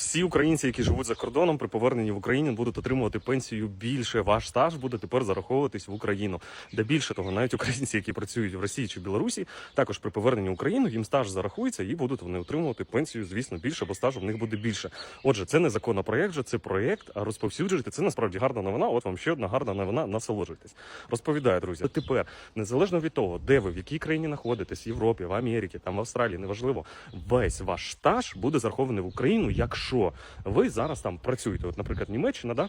всі українці, які живуть за кордоном, при поверненні в Україну будуть отримувати пенсію більше. Ваш стаж буде тепер зараховуватись в Україну. Де більше того, навіть українці, які працюють в Росії чи Білорусі, також при поверненні в Україну їм стаж зарахується і будуть вони отримувати пенсію, звісно, більше, бо стажу в них буде більше. Отже, це не законопроект, же це проєкт, а розповсюджуйте. Це насправді гарна новина. От вам ще одна гарна новина. Насолоджуйтесь. Розповідаю, друзі. Тепер, незалежно від того, де ви в якій країні знаходитесь, в Європі, в Америці, там в Австралії, неважливо, весь ваш стаж буде зарахований в Україну, якщо ви зараз там працюєте. От, наприклад, Німеччина, да.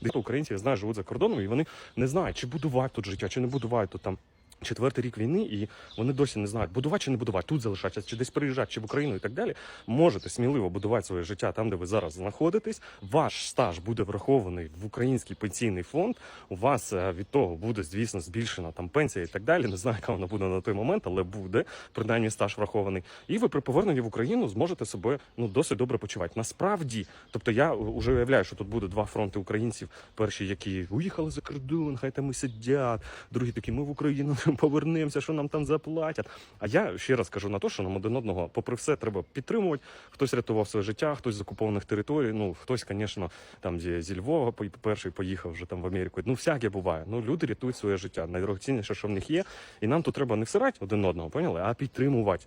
Деякі українці я знаю, живуть за кордоном, і вони не знають, чи будувати тут життя, чи не будувати тут там. Четвертий рік війни, і вони досі не знають, будувати чи не будувати, тут залишатися, чи десь переїжджати, чи в Україну і так далі. Можете сміливо будувати своє життя там, де ви зараз знаходитесь. Ваш стаж буде врахований в український пенсійний фонд. У вас е, від того буде, звісно, збільшена там пенсія і так далі. Не знаю, яка вона буде на той момент, але буде принаймні стаж врахований. І ви при поверненні в Україну зможете себе ну досить добре почувати. Насправді, тобто я вже уявляю, що тут буде два фронти українців. Перші, які уїхали за кордон, хай там і сидять. Другі такі, ми в Україну повернемося, що нам там заплатять. А я ще раз кажу на те, що нам один одного, попри все, треба підтримувати. Хтось рятував своє життя, хтось з окупованих територій. Ну хтось, звісно, там зі, Львова перший поїхав вже там в Америку. Ну всяке буває. Ну люди рятують своє життя. Найдорогоцінніше, що в них є. І нам тут треба не всирати один одного, поняли, а підтримувати.